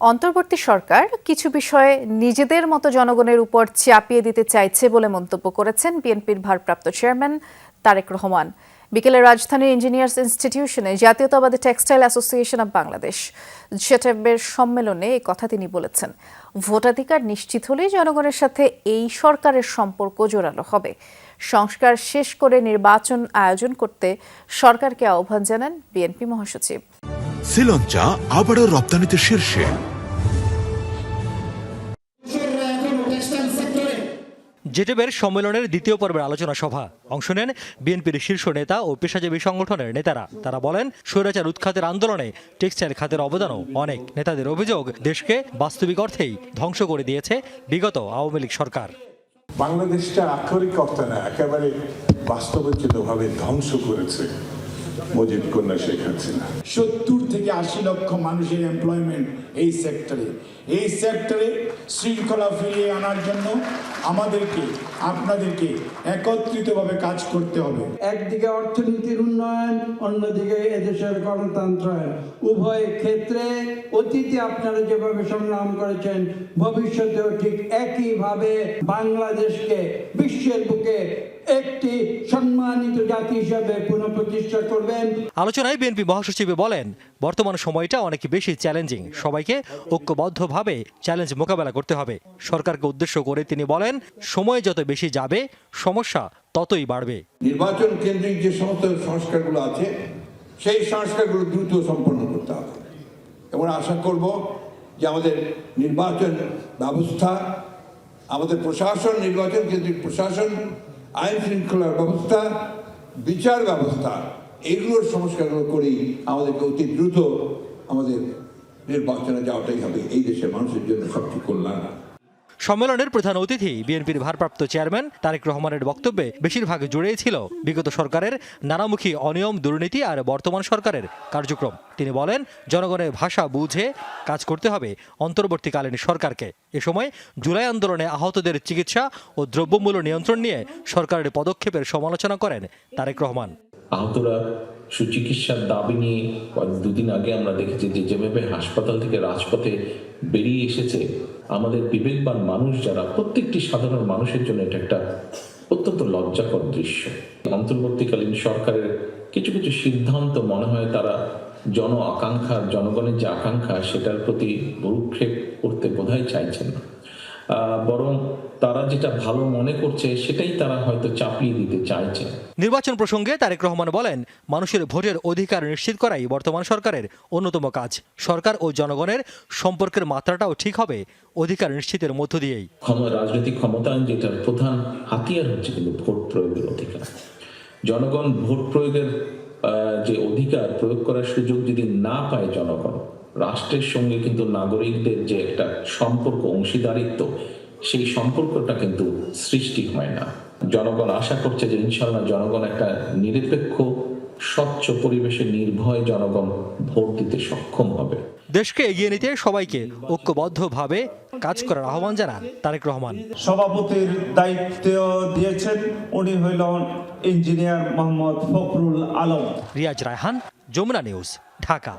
অন্তর্বর্তী সরকার কিছু বিষয়ে নিজেদের মতো জনগণের উপর চাপিয়ে দিতে চাইছে বলে মন্তব্য করেছেন বিএনপির ভারপ্রাপ্ত চেয়ারম্যান তারেক রহমান। বিকেলে রাজধানীর ইঞ্জিনিয়ার্স ইনস্টিটিউশনে জাতীয়তাবাদী টেক্সটাইল অ্যাসোসিয়েশন অব বাংলাদেশ জেটেবের সম্মেলনে এই কথা তিনি বলেছেন, ভোটাধিকার নিশ্চিত হলেই জনগণের সাথে এই সরকারের সম্পর্ক জোরালো হবে। সংস্কার শেষ করে নির্বাচন আয়োজন করতে সরকারকে আহ্বান জানান বিএনপি মহাসচিব। শ্রীলঞ্চা আবারও রপ্তানিতে শীর্ষে। জেটেবের সম্মেলনের দ্বিতীয় পর্বের আলোচনা সভা। অংশ নেন বিএনপির শীর্ষ নেতা ও পেশাজীবী সংগঠনের নেতারা। তারা বলেন স্বৈরাচার উৎখাতের আন্দোলনে টেক্সটাইল খাতের অবদানও অনেক। নেতাদের অভিযোগ দেশকে বাস্তবিক অর্থেই ধ্বংস করে দিয়েছে বিগত আওয়ামী লীগ সরকার। বাংলাদেশটা আক্ষরিক অর্থে না একেবারে বাস্তবোচিতভাবে ধ্বংস করেছে। মুজিব কন্যা শেখ হাসিনা। সত্তর থেকে আশি লক্ষ মানুষের এমপ্লয়মেন্ট এই সেক্টরে এই সেক্টরে শৃঙ্খলা ফিরিয়ে আনার জন্য আমাদেরকে আপনাদেরকে একত্রিতভাবে কাজ করতে হবে। একদিকে অর্থনীতির উন্নয়ন অন্যদিকে এদেশের গণতন্ত্রায়ন উভয় ক্ষেত্রে অতীতে আপনারা যেভাবে সংগ্রাম করেছেন ভবিষ্যতেও ঠিক একইভাবে বাংলাদেশকে বিশ্বের বুকে একটি সম্মানিত জাতি হিসাবে পুনঃপ্রতিষ্ঠা করবেন। আলোচনায় বিএনপি মহাসচিব বলেন বর্তমান সময়টা অনেক বেশি চ্যালেঞ্জিং। সবাইকে ঐক্যবদ্ধভাবে চ্যালেঞ্জ মোকাবেলা করতে হবে। সরকারকে উদ্দেশ্য করে তিনি বলেন সময় যত বেশি যাবে সমস্যা ততই বাড়বে। নির্বাচন কেন্দ্রিক যে সমস্ত সংস্কারগুলো আছে সেই সংস্কারগুলো দ্রুত সম্পন্ন করতে হবে। এবং আশা করব যে আমাদের নির্বাচন ব্যবস্থা আমাদের প্রশাসন নির্বাচন কেন্দ্রিক প্রশাসন আইন শৃঙ্খলার ব্যবস্থা বিচার ব্যবস্থা এগুলোর সংস্কারগুলো করেই আমাদেরকে অতি দ্রুত আমাদের নির্বাচনে যাওয়াটাই হবে। এই দেশের মানুষের জন্য সবচেয়ে কল্যাণ। সম্মেলনের প্রধান অতিথি বিএনপির ভারপ্রাপ্ত চেয়ারম্যান তারেক রহমানের বক্তব্যে বেশিরভাগ জুড়েই ছিল বিগত সরকারের নানামুখী অনিয়ম, দুর্নীতি আর বর্তমান সরকারের কার্যক্রম। তিনি বলেন জনগণের ভাষা বুঝে কাজ করতে হবে অন্তর্বর্তীকালীন সরকারকে। এ সময় জুলাই আন্দোলনে আহতদের চিকিৎসা ও দ্রব্যমূল্য নিয়ন্ত্রণ নিয়ে সরকারের পদক্ষেপের সমালোচনা করেন তারেক রহমান। আহতরা সুচিকিৎসার দাবি নিয়ে কয়েক দুদিন আগে আমরা দেখেছি যে যেভাবে হাসপাতাল থেকে রাজপথে বেরিয়ে এসেছে, আমাদের বিবেকবান মানুষ যারা, প্রত্যেকটি সাধারণ মানুষের জন্য এটা একটা অত্যন্ত লজ্জাকর দৃশ্য। অন্তর্বর্তীকালীন সরকারের কিছু কিছু সিদ্ধান্ত মনে হয় তারা জন আকাঙ্ক্ষা, জনগণের যে আকাঙ্ক্ষা, সেটার প্রতি ভরুক্ষেপ করতে বোধহয় চাইছেন না। বরং তারা যেটা ভালো মনে করছে সেটাই তারা হয়তো চাপিয়ে দিতে চাইছে। নির্বাচন প্রসঙ্গে তারেক রহমান বলেন মানুষের ভোটের অধিকার নিশ্চিত করাই বর্তমান সরকারের অন্যতম কাজ। সরকার ও জনগণের সম্পর্কের মাত্রাটাও ঠিক হবে অধিকার নিশ্চিতের মধ্য দিয়েই। রাজনৈতিক ক্ষমতায়ন যেটার প্রধান হাতিয়ার হচ্ছে কিন্তু ভোট প্রয়োগের অধিকার। জনগণ ভোট প্রয়োগের যে অধিকার প্রয়োগ করার সুযোগ যদি না পায় জনগণ রাষ্ট্রের সঙ্গে কিন্তু নাগরিকদের যে একটা সম্পর্ক অংশীদারিত্ব সেই সম্পর্কটা কিন্তু সৃষ্টি হয় না। জনগণ আশা করছে যে ইনশাল্লাহ জনগণ একটা নিরপেক্ষ স্বচ্ছ পরিবেশে নির্ভয় জনগণ ভোট দিতে সক্ষম হবে। দেশকে এগিয়ে নিতে সবাইকে ঐক্যবদ্ধভাবে কাজ করার আহ্বান জানান তারেক রহমান। সভাপতির দায়িত্ব দিয়েছেন উনি হইল ইঞ্জিনিয়ার মোহাম্মদ ফখরুল আলম। রিয়াজ রায়হান যমুনা নিউজ ঢাকা।